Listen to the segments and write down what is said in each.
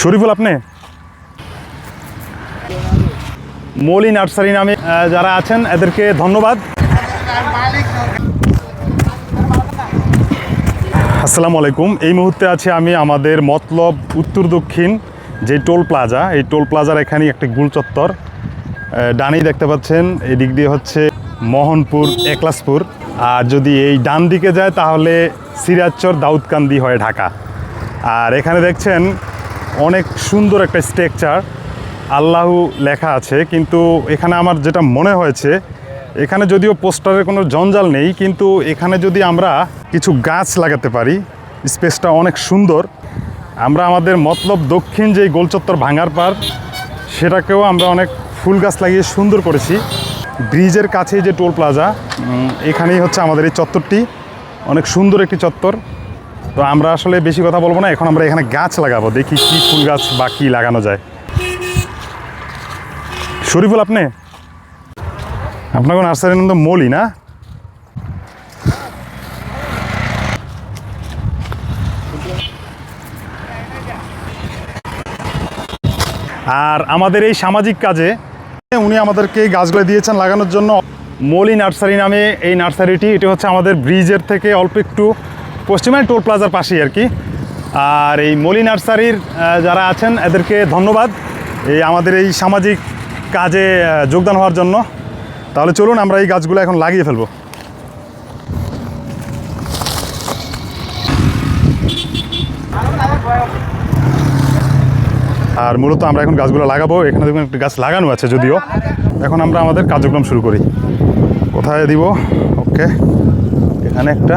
শরীফুল, আপনি? মলি নার্সারি নামে যারা আছেন, এদেরকে ধন্যবাদ। আসসালামু আলাইকুম। এই মুহূর্তে আছে আমি আমাদের মতলব উত্তর দক্ষিণ যে টোল প্লাজা। এই টোল প্লাজার এখানেই একটি গুল চত্বর। ডানেই দেখতে পাচ্ছেন এই দিক দিয়ে হচ্ছে মোহনপুর, একলাসপুর। আর যদি এই ডান দিকে যায়, তাহলে সিরাজচর দাউদকান্দি হয়ে ঢাকা। আর এখানে দেখছেন অনেক সুন্দর একটা স্ট্রাকচার। আল্লাহু লেখা আছে, কিন্তু এখানে আমার যেটা মনে হয়েছে, এখানে যদিও পোস্টারের কোনো জঞ্জাল নেই, কিন্তু এখানে যদি আমরা কিছু গাছ লাগাতে পারি, স্পেসটা অনেক সুন্দর। আমরা আমাদের মতলব দক্ষিণ যেই গোলচত্বর ভাঙার পার, সেটাকেও আমরা অনেক ফুল গাছ লাগিয়ে সুন্দর করেছি। ব্রিজের কাছে যে টোল প্লাজা এখানেই হচ্ছে আমাদের এই চত্বরটি। অনেক সুন্দর একটি চত্বর। তো আমরা আসলে বেশি কথা বলব না, এখন আমরা এখানে গাছ লাগাবো, দেখি কি ফুল গাছ বা কী লাগানো যায়। শরীফুল, আপনি? আপনার কোন নার্সারির নাম তো মলি, না? আর আমাদের এই সামাজিক কাজে উনি আমাদেরকে গাছগুলো দিয়েছেন লাগানোর জন্য। মলি নার্সারি নামে এই নার্সারিটি, এটি হচ্ছে আমাদের ব্রিজের থেকে অল্প একটু পশ্চিমে টোল প্লাজার পাশেই আর কি। আর এই মলি নার্সারির যারা আছেন, এদেরকে ধন্যবাদ। এই আমাদের এই সামাজিক কাজে যোগদান হওয়ার জন্য। তাহলে চলুন, আমরা এই গাছগুলো এখন লাগিয়ে ফেলব। আর মূলত আমরা এখন গাছগুলো লাগাবো। এখানে দেখুন, একটি গাছ লাগানো আছে যদিও। এখন আমরা আমাদের কার্যক্রম শুরু করি। কোথায় দিব? ওকে। এখানে একটা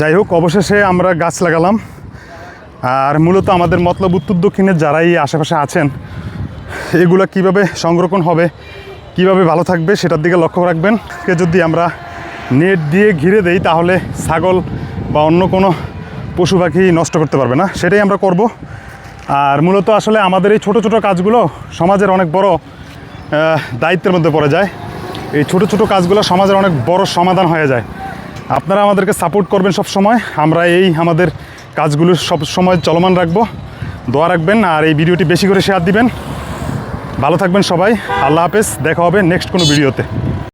যাই হোক, অবশেষে আমরা গাছ লাগালাম। আর মূলত আমাদের মতলব উত্তর দক্ষিণের যারাই আশেপাশে আছেন, এগুলো কীভাবে সংরক্ষণ হবে, কীভাবে ভালো থাকবে সেটার দিকে লক্ষ্য রাখবেন। কে যদি আমরা নেট দিয়ে ঘিরে দেই, তাহলে ছাগল বা অন্য কোনো পশু পাখি নষ্ট করতে পারবে না। সেটাই আমরা করব। আর মূলত আসলে আমাদের এই ছোট ছোট কাজগুলো সমাজের অনেক বড় দায়িত্বের মধ্যে পড়ে যায়। এই ছোট ছোট কাজগুলো সমাজের অনেক বড় সমাধান হয়ে যায়। আপনারা আমাদেরকে সাপোর্ট করবেন সব সময় আমরা এই আমাদের কাজগুলো সব সময় চলমান রাখব। দোয়া রাখবেন আর এই ভিডিওটি বেশি করে শেয়ার দিবেন। ভালো থাকবেন সবাই। আল্লাহ হাফেজ। দেখা হবে নেক্সট কোনো ভিডিওতে